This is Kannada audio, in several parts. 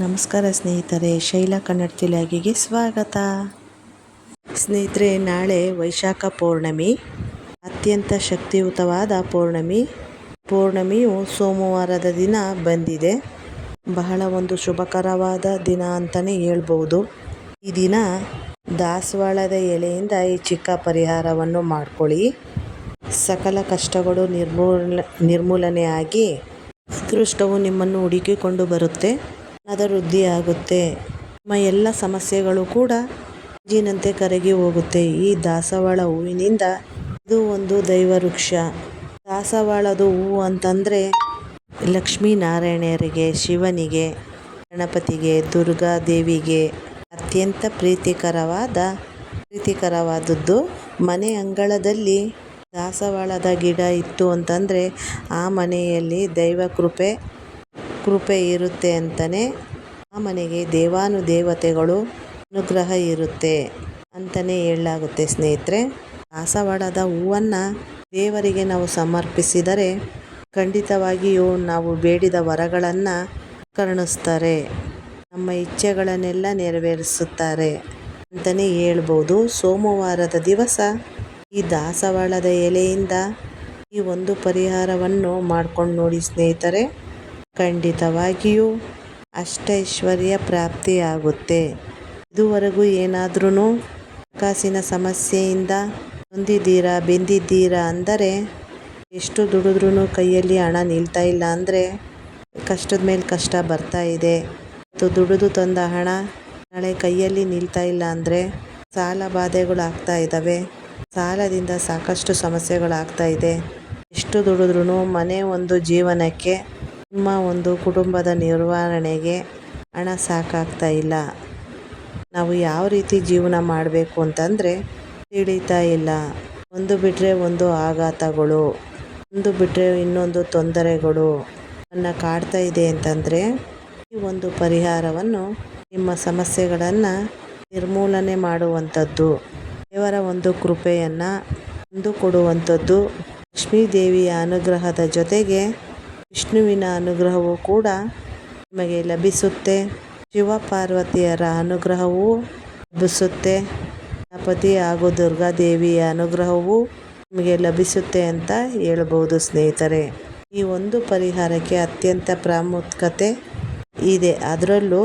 ನಮಸ್ಕಾರ ಸ್ನೇಹಿತರೆ, ಶೈಲಾ ಕನ್ನಡ ತಿಲಾಗಿಗೆ ಸ್ವಾಗತ. ಸ್ನೇಹಿತರೆ, ನಾಳೆ ವೈಶಾಖ ಪೌರ್ಣಮಿ, ಅತ್ಯಂತ ಶಕ್ತಿಯುತವಾದ ಪೌರ್ಣಮಿ. ಪೌರ್ಣಮಿಯು ಸೋಮವಾರದ ದಿನ ಬಂದಿದೆ. ಬಹಳ ಒಂದು ಶುಭಕರವಾದ ದಿನ ಅಂತಲೇ ಹೇಳ್ಬೋದು. ಈ ದಿನ ದಾಸವಾಳದ ಎಲೆಯಿಂದ ಈ ಚಿಕ್ಕ ಪರಿಹಾರವನ್ನು ಮಾಡ್ಕೊಳ್ಳಿ. ಸಕಲ ಕಷ್ಟಗಳು ನಿರ್ಮೂಲ ನಿರ್ಮೂಲನೆಯಾಗಿ ಅದೃಷ್ಟವು ನಿಮ್ಮನ್ನು ಹುಡುಕಿಕೊಂಡು ಬರುತ್ತೆ. ಹಣದ ವೃದ್ಧಿಯಾಗುತ್ತೆ ನಿಮ್ಮ ಎಲ್ಲ ಸಮಸ್ಯೆಗಳು ಕೂಡ ಮಂಜಿನಂತೆ ಕರಗಿ ಹೋಗುತ್ತೆ. ಈ ದಾಸವಾಳ ಹೂವಿನಿಂದ ಇದು ಒಂದು ದೈವ ವೃಕ್ಷ ದಾಸವಾಳದ ಹೂವು ಅಂತಂದರೆ ಲಕ್ಷ್ಮೀನಾರಾಯಣರಿಗೆ, ಶಿವನಿಗೆ, ಗಣಪತಿಗೆ ದುರ್ಗಾ ದೇವಿಗೆ ಅತ್ಯಂತ ಪ್ರೀತಿಕರವಾದ ಪ್ರೀತಿಕರವಾದದ್ದು. ಮನೆ ಅಂಗಳದಲ್ಲಿ ದಾಸವಾಳದ ಗಿಡ ಇತ್ತು ಅಂತಂದರೆ ಆ ಮನೆಯಲ್ಲಿ ದೈವ ಕೃಪೆ ಕೃಪೆ ಇರುತ್ತೆ ಅಂತಲೇ ಆ ಮನೆಗೆ ದೇವಾನುದೇವತೆಗಳು ಅನುಗ್ರಹ ಇರುತ್ತೆ ಅಂತಲೇ ಹೇಳಲಾಗುತ್ತೆ ಸ್ನೇಹಿತರೆ. ದಾಸವಾಳದ ಹೂವನ್ನು ದೇವರಿಗೆ ನಾವು ಸಮರ್ಪಿಸಿದರೆ ಖಂಡಿತವಾಗಿಯೂ ನಾವು ಬೇಡಿದ ವರಗಳನ್ನು ಕರುಣಿಸ್ತಾರೆ, ನಮ್ಮ ಇಚ್ಛೆಗಳನ್ನೆಲ್ಲ ನೆರವೇರಿಸುತ್ತಾರೆ ಅಂತಲೇ ಹೇಳ್ಬೋದು. ಸೋಮವಾರದ ದಿವಸ ಈ ದಾಸವಾಳದ ಎಲೆಯಿಂದ ಈ ಒಂದು ಪರಿಹಾರವನ್ನು ಮಾಡ್ಕೊಂಡು ನೋಡಿ ಸ್ನೇಹಿತರೆ. ಖಂಡಿತವಾಗಿಯೂ ಅಷ್ಟೈಶ್ವರ್ಯ ಪ್ರಾಪ್ತಿಯಾಗುತ್ತೆ. ಇದುವರೆಗೂ ಏನಾದ್ರೂ ಹಣಕಾಸಿನ ಸಮಸ್ಯೆಯಿಂದ ಹೊಂದಿದ್ದೀರಾ ಬೆಂದಿದ್ದೀರಾ ಅಂದರೆ ಎಷ್ಟು ದುಡಿದ್ರೂ ಕೈಯಲ್ಲಿ ಹಣ ನಿಲ್ತಾ ಇಲ್ಲ ಅಂದರೆ ಕಷ್ಟದ ಮೇಲೆ ಕಷ್ಟ ಬರ್ತಾ ಇದೆ. ಮತ್ತು ದುಡಿದು ತಂದ ಹಣ ನಾಳೆ ಕೈಯಲ್ಲಿ ನಿಲ್ತಾ ಇಲ್ಲ ಅಂದರೆ ಸಾಲ ಬಾಧೆಗಳು ಆಗ್ತಾ ಇದ್ದಾವೆ. ಸಾಲದಿಂದ ಸಾಕಷ್ಟು ಸಮಸ್ಯೆಗಳಾಗ್ತಾ ಇದೆ. ಎಷ್ಟು ದುಡಿದ್ರೂ ಮನೆ ಒಂದು ಜೀವನಕ್ಕೆ ನಿಮ್ಮ ಒಂದು ಕುಟುಂಬದ ನಿರ್ವಹಣೆಗೆ ಹಣ ಸಾಕಾಗ್ತಾ ಇಲ್ಲ. ನಾವು ಯಾವ ರೀತಿ ಜೀವನ ಮಾಡಬೇಕು ಅಂತಂದರೆ ತಿಳಿತಾ ಇಲ್ಲ. ಒಂದು ಬಿಟ್ಟರೆ ಒಂದು ಆಘಾತಗಳು, ಒಂದು ಬಿಟ್ಟರೆ ಇನ್ನೊಂದು ತೊಂದರೆಗಳು ನನ್ನ ಕಾಡ್ತಾ ಇದೆ ಅಂತಂದರೆ ಈ ಒಂದು ಪರಿಹಾರವನ್ನು ನಿಮ್ಮ ಸಮಸ್ಯೆಗಳನ್ನು ನಿರ್ಮೂಲನೆ ಮಾಡುವಂಥದ್ದು, ದೇವರ ಒಂದು ಕೃಪೆಯನ್ನು ತಂದು ಕೊಡುವಂಥದ್ದು ಲಕ್ಷ್ಮೀ ದೇವಿಯ ಅನುಗ್ರಹದ ಜೊತೆಗೆ ವಿಷ್ಣುವಿನ ಅನುಗ್ರಹವೂ ಕೂಡ ನಿಮಗೆ ಲಭಿಸುತ್ತೆ. ಶಿವ ಪಾರ್ವತಿಯರ ಅನುಗ್ರಹವೂ ಲಭಿಸುತ್ತೆ. ಗಣಪತಿ ಹಾಗೂ ದುರ್ಗಾದೇವಿಯ ಅನುಗ್ರಹವೂ ನಿಮಗೆ ಲಭಿಸುತ್ತೆ ಅಂತ ಹೇಳ್ಬೋದು ಸ್ನೇಹಿತರೆ. ಈ ಒಂದು ಪರಿಹಾರಕ್ಕೆ ಅತ್ಯಂತ ಪ್ರಾಮುಖ್ಯತೆ ಇದೆ. ಅದರಲ್ಲೂ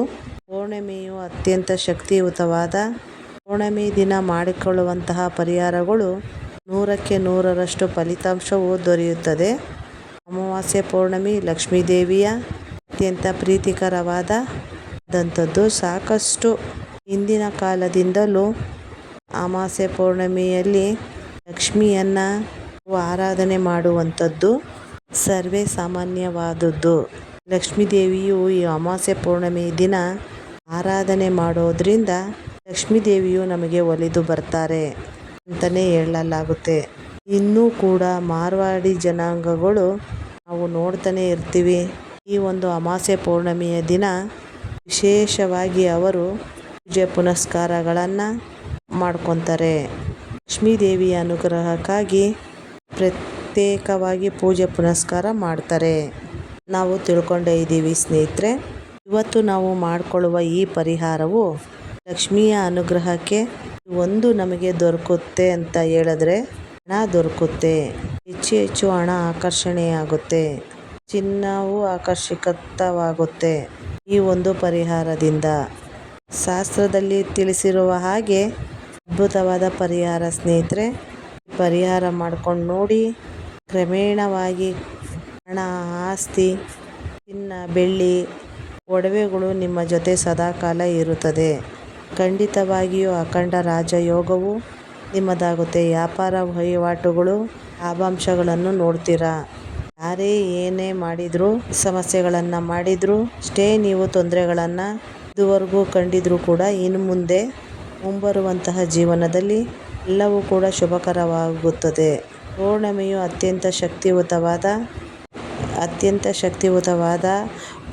ಪೌರ್ಣಿಮೆಯು ಅತ್ಯಂತ ಶಕ್ತಿಯುತವಾದ ಪೌರ್ಣಿಮೆ ದಿನ ಮಾಡಿಕೊಳ್ಳುವಂತಹ ಪರಿಹಾರಗಳು ನೂರಕ್ಕೆ ನೂರರಷ್ಟು ಫಲಿತಾಂಶವು ದೊರೆಯುತ್ತದೆ. ಅಮಾವಾಸ್ಯೆ ಪೌರ್ಣಮಿ ಲಕ್ಷ್ಮೀದೇವಿಯ ಅತ್ಯಂತ ಪ್ರೀತಿಕರವಾದಂಥದ್ದು ಸಾಕಷ್ಟು ಹಿಂದಿನ ಕಾಲದಿಂದಲೂ ಅಮಾವಾಸ್ಯೆ ಪೌರ್ಣಮಿಯಲ್ಲಿ ಲಕ್ಷ್ಮಿಯನ್ನು ಆರಾಧನೆ ಮಾಡುವಂಥದ್ದು ಸರ್ವೇ ಸಾಮಾನ್ಯವಾದದ್ದು. ಲಕ್ಷ್ಮೀ ದೇವಿಯು ಈ ಅಮಾವಾಸ್ಯೆ ಪೌರ್ಣಮಿ ದಿನ ಆರಾಧನೆ ಮಾಡೋದರಿಂದ ಲಕ್ಷ್ಮೀದೇವಿಯು ನಮಗೆ ಒಲಿದು ಬರ್ತಾರೆ ಅಂತಲೇ ಹೇಳಲಾಗುತ್ತೆ. ಇನ್ನೂ ಕೂಡ ಮಾರ್ವಾಡಿ ಜನಾಂಗಗಳು ನಾವು ನೋಡ್ತಾನೆ ಇರ್ತೀವಿ. ಈ ಒಂದು ಅಮಾಸೆ ಪೌರ್ಣಮಿಯ ದಿನ ವಿಶೇಷವಾಗಿ ಅವರು ಪೂಜೆ ಪುನಸ್ಕಾರಗಳನ್ನು ಮಾಡ್ಕೊತಾರೆ. ಲಕ್ಷ್ಮೀ ದೇವಿಯ ಅನುಗ್ರಹಕ್ಕಾಗಿ ಪ್ರತ್ಯೇಕವಾಗಿ ಪೂಜೆ ಪುನಸ್ಕಾರ ಮಾಡ್ತಾರೆ. ನಾವು ತಿಳ್ಕೊಂಡೇ ಇದ್ದೀವಿ ಸ್ನೇಹಿತರೆ, ಇವತ್ತು ನಾವು ಮಾಡಿಕೊಳ್ಳುವ ಈ ಪರಿಹಾರವು ಲಕ್ಷ್ಮಿಯ ಅನುಗ್ರಹಕ್ಕೆ ಒಂದು ನಮಗೆ ದೊರಕುತ್ತೆ ಅಂತ ಹೇಳಿದ್ರೆ ದೊರಕುತ್ತೆ. ಹೆಚ್ಚು ಹೆಚ್ಚು ಹಣ ಆಕರ್ಷಣೆಯಾಗುತ್ತೆ. ಚಿನ್ನವು ಆಕರ್ಷಕವಾಗುತ್ತೆ ಈ ಒಂದು ಪರಿಹಾರದಿಂದ. ಶಾಸ್ತ್ರದಲ್ಲಿ ತಿಳಿಸಿರುವ ಹಾಗೆ ಅದ್ಭುತವಾದ ಪರಿಹಾರ ಸ್ನೇಹಿತರೆ ಪರಿಹಾರ ಮಾಡ್ಕೊಂಡು ನೋಡಿ ಕ್ರಮೇಣವಾಗಿ ಹಣ, ಆಸ್ತಿ, ಚಿನ್ನ, ಬೆಳ್ಳಿ, ಒಡವೆಗಳು ನಿಮ್ಮ ಜೊತೆ ಸದಾಕಾಲ ಇರುತ್ತದೆ. ಖಂಡಿತವಾಗಿಯೂ ಅಖಂಡ ರಾಜಯೋಗವು ನಿಮ್ಮದಾಗುತ್ತೆ. ವ್ಯಾಪಾರ ವಹಿವಾಟುಗಳು, ಲಾಭಾಂಶಗಳನ್ನು ನೋಡ್ತೀರಾ? ಯಾರೇ ಏನೇ ಮಾಡಿದರೂ, ಸಮಸ್ಯೆಗಳನ್ನು ಮಾಡಿದರೂ ಅಷ್ಟೇ ನೀವು ತೊಂದರೆಗಳನ್ನು ಇದುವರೆಗೂ ಕಂಡಿದ್ರೂ ಕೂಡ ಇನ್ನು ಮುಂದೆ ಮುಂಬರುವಂತಹ ಜೀವನದಲ್ಲಿ ಎಲ್ಲವೂ ಕೂಡ ಶುಭಕರವಾಗುತ್ತದೆ. ಪೌರ್ಣಮಿಯು ಅತ್ಯಂತ ಶಕ್ತಿಯುತವಾದ ಅತ್ಯಂತ ಶಕ್ತಿಯುತವಾದ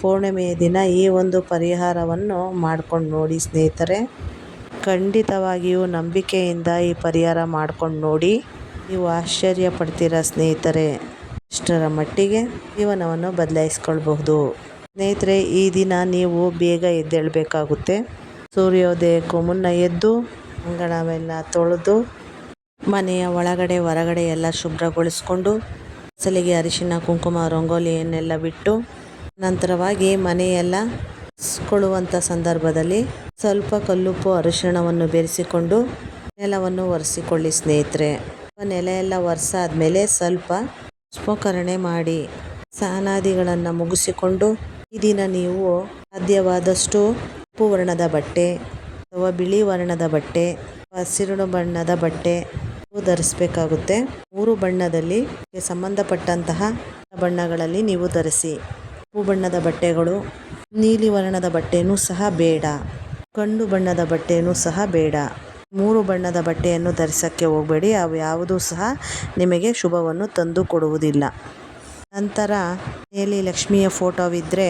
ಪೌರ್ಣಿಮೆಯ ದಿನ ಈ ಒಂದು ಪರಿಹಾರವನ್ನು ಮಾಡ್ಕೊಂಡು ನೋಡಿ ಸ್ನೇಹಿತರೆ. ಖಂಡಿತವಾಗಿಯೂ ನಂಬಿಕೆಯಿಂದ ಈ ಪರಿಹಾರ ಮಾಡ್ಕೊಂಡು ನೋಡಿ ನೀವು ಆಶ್ಚರ್ಯ ಪಡ್ತೀರಾ ಸ್ನೇಹಿತರೆ. ಇಷ್ಟರ ಮಟ್ಟಿಗೆ ಜೀವನವನ್ನು ಬದಲಾಯಿಸ್ಕೊಳ್ಬಹುದು. ಸ್ನೇಹಿತರೆ, ಈ ದಿನ ನೀವು ಬೇಗ ಎದ್ದೇಳಬೇಕಾಗುತ್ತೆ. ಸೂರ್ಯೋದಯಕ್ಕೂ ಮುನ್ನ ಎದ್ದು ಅಂಗಳವೆಲ್ಲ ತೊಳೆದು ಮನೆಯ ಒಳಗಡೆ ಹೊರಗಡೆ ಎಲ್ಲ ಶುಭ್ರಗೊಳಿಸ್ಕೊಂಡು ಅಸಲಿಗೆ ಅರಿಶಿನ, ಕುಂಕುಮ ರಂಗೋಲಿಯನ್ನೆಲ್ಲ ಬಿಟ್ಟು ನಂತರವಾಗಿ ಮನೆಯೆಲ್ಲ ಕೊಳ್ಳುವಂಥ ಸಂದರ್ಭದಲ್ಲಿ ಸ್ವಲ್ಪ ಕಲ್ಲುಪ್ಪು ಅರಿಶಿಣವನ್ನು ಬೆರೆಸಿಕೊಂಡು ನೆಲವನ್ನು ಒರೆಸಿಕೊಳ್ಳಿ ಸ್ನೇಹಿತರೆ. ನೆಲೆಯೆಲ್ಲ ಎಲ್ಲ ಒರೆಸಾದ್ಮೇಲೆ ಸ್ವಲ್ಪ ಸ್ಮೋಕರಣೆ ಮಾಡಿ ಸ್ನಾನಾದಿಗಳನ್ನು ಮುಗಿಸಿಕೊಂಡು ಈ ದಿನ ನೀವು ಸಾಧ್ಯವಾದಷ್ಟು ಕಪ್ಪು ವರ್ಣದ ಬಟ್ಟೆ ಅಥವಾ ಬಿಳಿ ವರ್ಣದ ಬಟ್ಟೆ ಹಸಿರು ಬಣ್ಣದ ಬಟ್ಟೆ ಧರಿಸಬೇಕಾಗುತ್ತೆ. ಮೂರು ಬಣ್ಣದಲ್ಲಿ ಸಂಬಂಧಪಟ್ಟಂತಹ ಬಣ್ಣಗಳಲ್ಲಿ ನೀವು ಧರಿಸಿ. ಕಪ್ಪು ಬಣ್ಣದ ಬಟ್ಟೆಗಳು ನೀಲಿ ವರ್ಣದ ಬಟ್ಟೆಯೂ ಸಹ ಬೇಡ. ಕಂದು ಬಣ್ಣದ ಬಟ್ಟೆಯೂ ಸಹ ಬೇಡ. ಮೂರು ಬಣ್ಣದ ಬಟ್ಟೆಯನ್ನು ಧರಿಸೋಕ್ಕೆ ಹೋಗಬೇಡಿ. ಅವು ಯಾವುದೂ ಸಹ ನಿಮಗೆ ಶುಭವನ್ನು ತಂದು ಕೊಡುವುದಿಲ್ಲ ನಂತರ ಮನೆಯಲ್ಲಿ ಲಕ್ಷ್ಮಿಯ ಫೋಟೋವಿದ್ದರೆ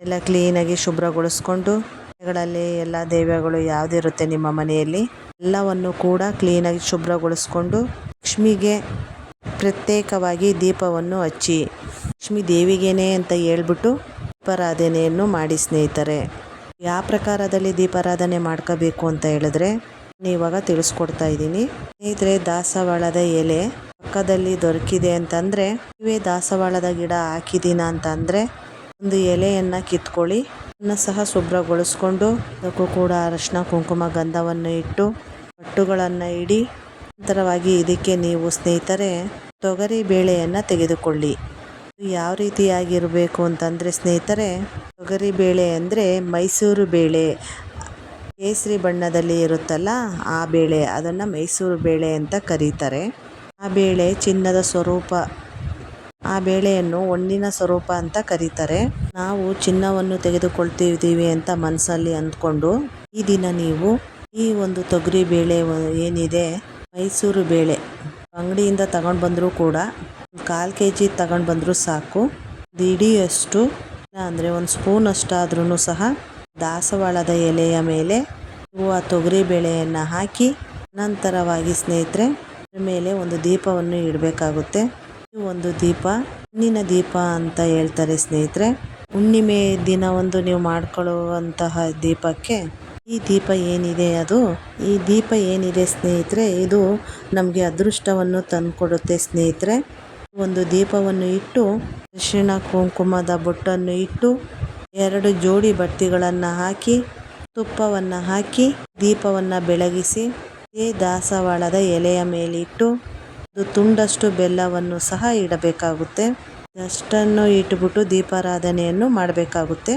ಎಲ್ಲ ಕ್ಲೀನಾಗಿ ಶುಭ್ರಗೊಳಿಸ್ಕೊಂಡು ಮನೆಗಳಲ್ಲಿ ಎಲ್ಲ ದೈವಗಳು ಯಾವುದಿರುತ್ತೆ ನಿಮ್ಮ ಮನೆಯಲ್ಲಿ ಎಲ್ಲವನ್ನು ಕೂಡ ಕ್ಲೀನಾಗಿ ಶುಭ್ರಗೊಳಿಸ್ಕೊಂಡು ಲಕ್ಷ್ಮಿಗೆ ಪ್ರತ್ಯೇಕವಾಗಿ ದೀಪವನ್ನು ಹಚ್ಚಿ. ಲಕ್ಷ್ಮೀ ದೇವಿಗೇನೆ ಅಂತ ಹೇಳ್ಬಿಟ್ಟು ದೀಪಾರಾಧನೆಯನ್ನು ಮಾಡಿ ಸ್ನೇಹಿತರೆ. ಯಾವ ಪ್ರಕಾರದಲ್ಲಿ ದೀಪಾರಾಧನೆ ಮಾಡ್ಕೋಬೇಕು ಅಂತ ಹೇಳಿದ್ರೆ ಇವಾಗ ತಿಳಿಸ್ಕೊಡ್ತಾ ಇದ್ದೀನಿ. ಸ್ನೇಹಿತರೆ, ದಾಸವಾಳದ ಎಲೆ ಪಕ್ಕದಲ್ಲಿ ದೊರಕಿದೆ ಅಂತಂದರೆ, ನೀವೇ ದಾಸವಾಳದ ಗಿಡ ಹಾಕಿದ್ದೀನ ಅಂತಂದರೆ, ಒಂದು ಎಲೆಯನ್ನು ಕಿತ್ಕೊಳ್ಳಿ. ಅದನ್ನು ಸಹ ಶುಭ್ರಗೊಳಿಸ್ಕೊಂಡು, ಅದಕ್ಕೂ ಕೂಡ ಅರಶಿನ, ಕುಂಕುಮ, ಗಂಧವನ್ನು ಇಟ್ಟು ಪಟ್ಟುಗಳನ್ನು ಇಡಿ ನಂತರವಾಗಿ ಇದಕ್ಕೆ ನೀವು ಸ್ನೇಹಿತರೆ ತೊಗರಿ ಬೇಳೆಯನ್ನು ತೆಗೆದುಕೊಳ್ಳಿ. ಯಾವ ರೀತಿಯಾಗಿರಬೇಕು ಅಂತಂದರೆ ಸ್ನೇಹಿತರೆ, ತೊಗರಿ ಬೇಳೆ ಅಂದರೆ ಮೈಸೂರು ಬೇಳೆ. ಕೇಸರಿ ಬಣ್ಣದಲ್ಲಿ ಇರುತ್ತಲ್ಲ ಆ ಬೇಳೆ, ಅದನ್ನು ಮೈಸೂರು ಬೇಳೆ ಅಂತ ಕರೀತಾರೆ. ಆ ಬೇಳೆ ಚಿನ್ನದ ಸ್ವರೂಪ, ಆ ಬೇಳೆಯನ್ನು ಒಣ್ಣಿನ ಸ್ವರೂಪ ಅಂತ ಕರೀತಾರೆ. ನಾವು ಚಿನ್ನವನ್ನು ತೆಗೆದುಕೊಳ್ತಿದ್ದೀವಿ ಅಂತ ಮನಸ್ಸಲ್ಲಿ ಅಂದ್ಕೊಂಡು ಈ ದಿನ ನೀವು ಈ ಒಂದು ತೊಗರಿ ಬೇಳೆ ಏನಿದೆ, ಮೈಸೂರು ಬೇಳೆ ಅಂಗಡಿಯಿಂದ ತಗೊಂಡು ಬಂದರೂ ಕೂಡ ಕಾಲು ಕೆ ಜಿ ತಗೊಂಡು ಬಂದರೂ ಸಾಕು. ದಿಡಿಯಷ್ಟು ಅಂದರೆ ಒಂದು ಸ್ಪೂನ್ ಅಷ್ಟಾದ್ರೂ ಸಹ ದಾಸವಾಳದ ಎಲೆಯ ಮೇಲೆ ಹೂವು ತೊಗರಿ ಬೇಳೆಯನ್ನು ಹಾಕಿ, ನಂತರವಾಗಿ ಸ್ನೇಹಿತರೆ ಮೇಲೆ ಒಂದು ದೀಪವನ್ನು ಇಡಬೇಕಾಗುತ್ತೆ. ಒಂದು ದೀಪ, ಹುಣ್ಣಿನ ದೀಪ ಅಂತ ಹೇಳ್ತಾರೆ ಸ್ನೇಹಿತರೆ. ಹುಣ್ಣಿಮೆ ದಿನ ಒಂದು ನೀವು ಮಾಡ್ಕೊಳ್ಳುವಂತಹ ದೀಪಕ್ಕೆ ಈ ದೀಪ ಏನಿದೆ ಅದು? ಈ ದೀಪ ಏನಿದೆ ಸ್ನೇಹಿತರೆ? ಇದು ನಮಗೆ ಅದೃಷ್ಟವನ್ನು ತಂದುಕೊಡುತ್ತೆ ಸ್ನೇಹಿತರೆ. ಒಂದು ದೀಪವನ್ನು ಇಟ್ಟು ಅರಿಶಿಣ ಕುಂಕುಮದ ಬೊಟ್ಟನ್ನು ಇಟ್ಟು, ಎರಡು ಜೋಡಿ ಬತ್ತಿಗಳನ್ನು ಹಾಕಿ, ತುಪ್ಪವನ್ನು ಹಾಕಿ, ದೀಪವನ್ನು ಬೆಳಗಿಸಿ, ಈ ದಾಸವಾಳದ ಎಲೆಯ ಮೇಲಿಟ್ಟು, ಒಂದು ತುಂಡಷ್ಟು ಬೆಲ್ಲವನ್ನು ಸಹ ಇಡಬೇಕಾಗುತ್ತೆ. ಅಷ್ಟನ್ನು ಇಟ್ಬಿಟ್ಟು ದೀಪಾರಾಧನೆಯನ್ನು ಮಾಡಬೇಕಾಗುತ್ತೆ.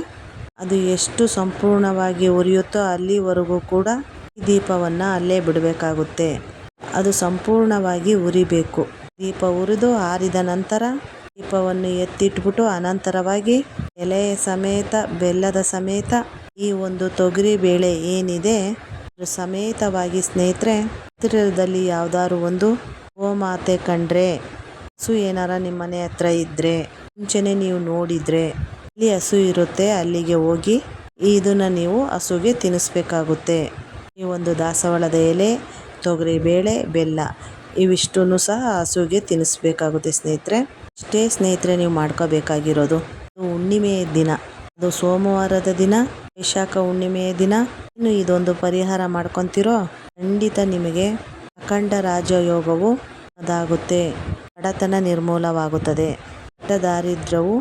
ಅದು ಎಷ್ಟು ಸಂಪೂರ್ಣವಾಗಿ ಉರಿಯುತ್ತೋ ಅಲ್ಲಿವರೆಗೂ ಕೂಡ ಈ ದೀಪವನ್ನು ಅಲ್ಲೇ ಬಿಡಬೇಕಾಗುತ್ತೆ. ಅದು ಸಂಪೂರ್ಣವಾಗಿ ಉರಿಬೇಕು. ದೀಪ ಉರಿದು ಆರಿದ ನಂತರ ದೀಪವನ್ನು ಎತ್ತಿಟ್ಬಿಟ್ಟು ಅನಂತರವಾಗಿ ಎಲೆ ಸಮೇತ, ಬೆಲ್ಲದ ಸಮೇತ ಈ ಒಂದು ತೊಗರಿ ಬೇಳೆ ಏನಿದೆ ಸಮೇತವಾಗಿ ಸ್ನೇಹಿತರೆ, ಹತ್ತಿರದಲ್ಲಿ ಯಾವ್ದಾದ್ರು ಒಂದು ಗೋಮಾತೆ ಕಂಡ್ರೆ, ಹಸು ಏನಾರ ನಿಮ್ಮ ಮನೆ ಹತ್ರ ಇದ್ರೆ, ಮುಂಚೆನೆ ನೀವು ನೋಡಿದ್ರೆ ಇಲ್ಲಿ ಹಸು ಇರುತ್ತೆ, ಅಲ್ಲಿಗೆ ಹೋಗಿ ಇದನ್ನು ನೀವು ಹಸುಗೆ ತಿನ್ನಿಸ್ಬೇಕಾಗುತ್ತೆ ಈ ಒಂದು ದಾಸವಾಳದ ಎಲೆ, ತೊಗರಿ ಬೇಳೆ, ಬೆಲ್ಲ ಇವಿಷ್ಟನ್ನು ಸಹ ಹಸುಗೆ ತಿನ್ನಿಸ್ಬೇಕಾಗುತ್ತೆ ಸ್ನೇಹಿತರೆ. ಅಷ್ಟೇ ಸ್ನೇಹಿತರೆ, ನೀವು ಮಾಡ್ಕೋಬೇಕಾಗಿರೋದು ಹುಣ್ಣಿಮೆಯ ದಿನ. ಅದು ಸೋಮವಾರದ ದಿನ, ವೈಶಾಖ ಹುಣ್ಣಿಮೆಯ ದಿನ. ಇನ್ನು ಇದೊಂದು ಪರಿಹಾರ ಮಾಡ್ಕೊತಿರೋ, ಖಂಡಿತ ನಿಮಗೆ ಅಖಂಡ ರಾಜಯೋಗವು ಅದಾಗುತ್ತೆ. ಬಡತನ ನಿರ್ಮೂಲವಾಗುತ್ತದೆ. ದಾರಿದ್ರ್ಯವು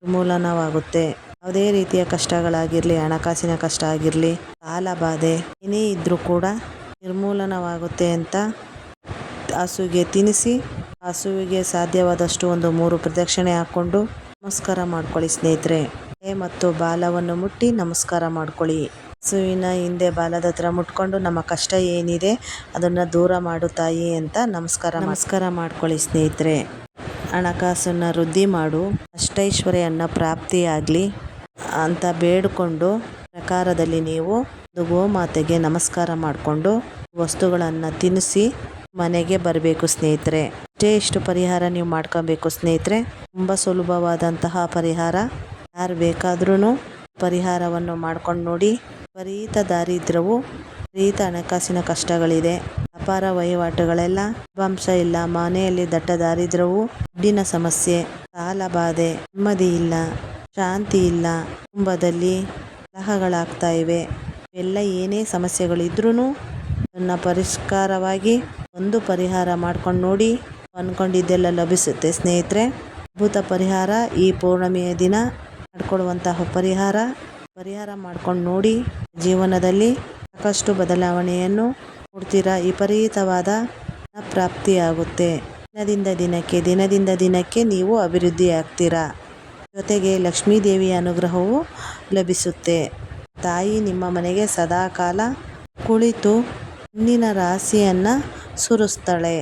ನಿರ್ಮೂಲನವಾಗುತ್ತೆ. ಯಾವುದೇ ರೀತಿಯ ಕಷ್ಟಗಳಾಗಿರಲಿ, ಹಣಕಾಸಿನ ಕಷ್ಟ ಆಗಿರಲಿ, ಸಾಲ ಬಾಧೆ ಏನೇ ಇದ್ದರೂ ಕೂಡ ನಿರ್ಮೂಲನವಾಗುತ್ತೆ ಅಂತ ಹಸುಗೆ ತಿನ್ನಿಸಿ, ಹಸುವಿಗೆ ಸಾಧ್ಯವಾದಷ್ಟು ಒಂದು ಮೂರು ಪ್ರದಕ್ಷಿಣೆ ಹಾಕ್ಕೊಂಡು ನಮಸ್ಕಾರ ಮಾಡ್ಕೊಳ್ಳಿ ಸ್ನೇಹಿತರೆ. ಮತ್ತು ಬಾಲವನ್ನು ಮುಟ್ಟಿ ನಮಸ್ಕಾರ ಮಾಡ್ಕೊಳ್ಳಿ. ಹಸುವಿನ ಹಿಂದೆ ಬಾಲದ ಹತ್ರ ಮುಟ್ಕೊಂಡು ನಮ್ಮ ಕಷ್ಟ ಏನಿದೆ ಅದನ್ನು ದೂರ ಮಾಡು ತಾಯಿ ಅಂತ ನಮಸ್ಕಾರ ನಮಸ್ಕಾರ ಮಾಡ್ಕೊಳ್ಳಿ ಸ್ನೇಹಿತರೆ. ಹಣಕಾಸನ್ನು ವೃದ್ಧಿ ಮಾಡು ಅಷ್ಟೈಶ್ವರ್ಯನ ಪ್ರಾಪ್ತಿಯಾಗಲಿ ಅಂತ ಬೇಡಿಕೊಂಡು ಪ್ರಕಾರದಲ್ಲಿ ನೀವು ಗೋಮಾತೆಗೆ ನಮಸ್ಕಾರ ಮಾಡಿಕೊಂಡು ವಸ್ತುಗಳನ್ನು ತಿನ್ನಿಸಿ ಮನೆಗೆ ಬರಬೇಕು ಸ್ನೇಹಿತರೆ. ಅಷ್ಟೇ ಇಷ್ಟು ಪರಿಹಾರ ನೀವು ಮಾಡ್ಕೊಬೇಕು ಸ್ನೇಹಿತರೆ. ತುಂಬ ಸುಲಭವಾದಂತಹ ಪರಿಹಾರ. ಯಾರು ಬೇಕಾದ್ರೂ ಪರಿಹಾರವನ್ನು ಮಾಡ್ಕೊಂಡು ನೋಡಿ. ವಿಪರೀತ ದಾರಿದ್ರ್ಯವು, ವಿಪರೀತ ಹಣಕಾಸಿನ ಕಷ್ಟಗಳಿದೆ. ವ್ಯಾಪಾರ ವಹಿವಾಟುಗಳೆಲ್ಲ ವಂಶ ಇಲ್ಲ. ಮನೆಯಲ್ಲಿ ದಟ್ಟ ದಾರಿದ್ರ್ಯವು, ದುಡ್ಡಿನ ಸಮಸ್ಯೆ, ಸಾಲ ಬಾಧೆ, ನೆಮ್ಮದಿ ಇಲ್ಲ, ಶಾಂತಿ ಇಲ್ಲ. ಕುಟುಂಬದಲ್ಲಿ ಕಲಹಗಳಾಗ್ತಾ ಇವೆ. ಎಲ್ಲ ಏನೇ ಸಮಸ್ಯೆಗಳಿದ್ರೂ ಅದನ್ನು ಪರಿಷ್ಕಾರವಾಗಿ ಒಂದು ಪರಿಹಾರ ಮಾಡ್ಕೊಂಡು ನೋಡಿ ಅಂದ್ಕೊಂಡಿದ್ದೆಲ್ಲ ಲಭಿಸುತ್ತೆ. ಸ್ನೇಹಿತರೆ, ಅದ್ಭುತ ಪರಿಹಾರ ಈ ಪೌರ್ಣಮಿಯ ದಿನ ಮಾಡಿಕೊಡುವಂತಹ ಪರಿಹಾರ. ಪರಿಹಾರ ಮಾಡ್ಕೊಂಡು ನೋಡಿ ಜೀವನದಲ್ಲಿ ಸಾಕಷ್ಟು ಬದಲಾವಣೆಯನ್ನು ಕೊಡ್ತೀರಾ? ವಿಪರೀತವಾದ ಪ್ರಾಪ್ತಿಯಾಗುತ್ತೆ. ದಿನದಿಂದ ದಿನಕ್ಕೆ ದಿನದಿಂದ ದಿನಕ್ಕೆ ನೀವು ಅಭಿವೃದ್ಧಿ ಆಗ್ತೀರಾ ಜೊತೆಗೆ ಲಕ್ಷ್ಮೀ ದೇವಿಯ ಅನುಗ್ರಹವು ಲಭಿಸುತ್ತೆ. ತಾಯಿ ನಿಮ್ಮ ಮನೆಗೆ ಸದಾಕಾಲ ಕುಳಿತು ಹಿಂದಿನ ರಾಶಿಯನ್ನು ಸುರಿಸ್ತಾಳೆ.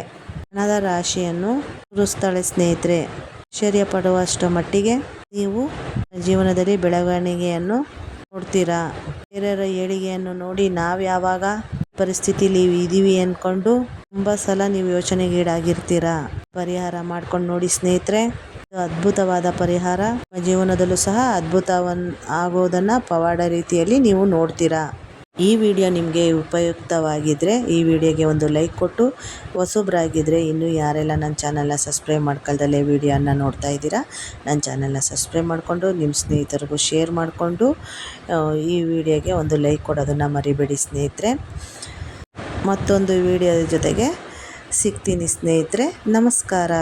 ಹಣದ ರಾಶಿಯನ್ನು ಸುರಿಸ್ತಾಳೆ ಸ್ನೇಹಿತರೆ. ಆಶ್ಚರ್ಯ ಪಡುವಷ್ಟು ಮಟ್ಟಿಗೆ ನೀವು ಜೀವನದಲ್ಲಿ ಬೆಳವಣಿಗೆಯನ್ನು ನೋಡ್ತೀರಾ? ಬೇರೆಯವರ ಏಳಿಗೆಯನ್ನು ನೋಡಿ ನಾವು ಯಾವಾಗ ಪರಿಸ್ಥಿತಿಲಿ ಇದ್ದೀವಿ ಅಂದ್ಕೊಂಡು ತುಂಬ ಸಲ ನೀವು ಯೋಚನೆಗೀಡಾಗಿರ್ತೀರಾ ಪರಿಹಾರ ಮಾಡ್ಕೊಂಡು ನೋಡಿ ಸ್ನೇಹಿತರೆ. ಅದ್ಭುತವಾದ ಪರಿಹಾರ. ಜೀವನದಲ್ಲೂ ಸಹ ಅದ್ಭುತವನ್, ಆಗೋದನ್ನು ಪವಾಡ ರೀತಿಯಲ್ಲಿ ನೀವು ನೋಡ್ತೀರಾ? ಈ ವಿಡಿಯೋ ನಿಮಗೆ ಉಪಯುಕ್ತವಾಗಿದ್ದರೆ ಈ ವಿಡಿಯೋಗೆ ಒಂದು ಲೈಕ್ ಕೊಟ್ಟು ಹೊಸಬ್ರಾಗಿದ್ದರೆ ಇನ್ನೂ ಯಾರೆಲ್ಲ ನನ್ನ ಚಾನಲ್ನ ಸಬ್ಸ್ಕ್ರೈಬ್ ಮಾಡ್ಕೊಳ್ದಲ್ಲೇ ವಿಡಿಯೋನ ನೋಡ್ತಾ ಇದ್ದೀರಾ, ನನ್ನ ಚಾನಲ್ನ ಸಬ್ಸ್ಕ್ರೈಬ್ ಮಾಡಿಕೊಂಡು ನಿಮ್ಮ ಸ್ನೇಹಿತರಿಗೂ ಶೇರ್ ಮಾಡಿಕೊಂಡು ಈ ವಿಡಿಯೋಗೆ ಒಂದು ಲೈಕ್ ಕೊಡೋದನ್ನು ಮರಿಬೇಡಿ ಸ್ನೇಹಿತರೆ. ಮತ್ತೊಂದು ವಿಡಿಯೋದ ಜೊತೆಗೆ ಸಿಗ್ತೀನಿ ಸ್ನೇಹಿತರೆ. ನಮಸ್ಕಾರ.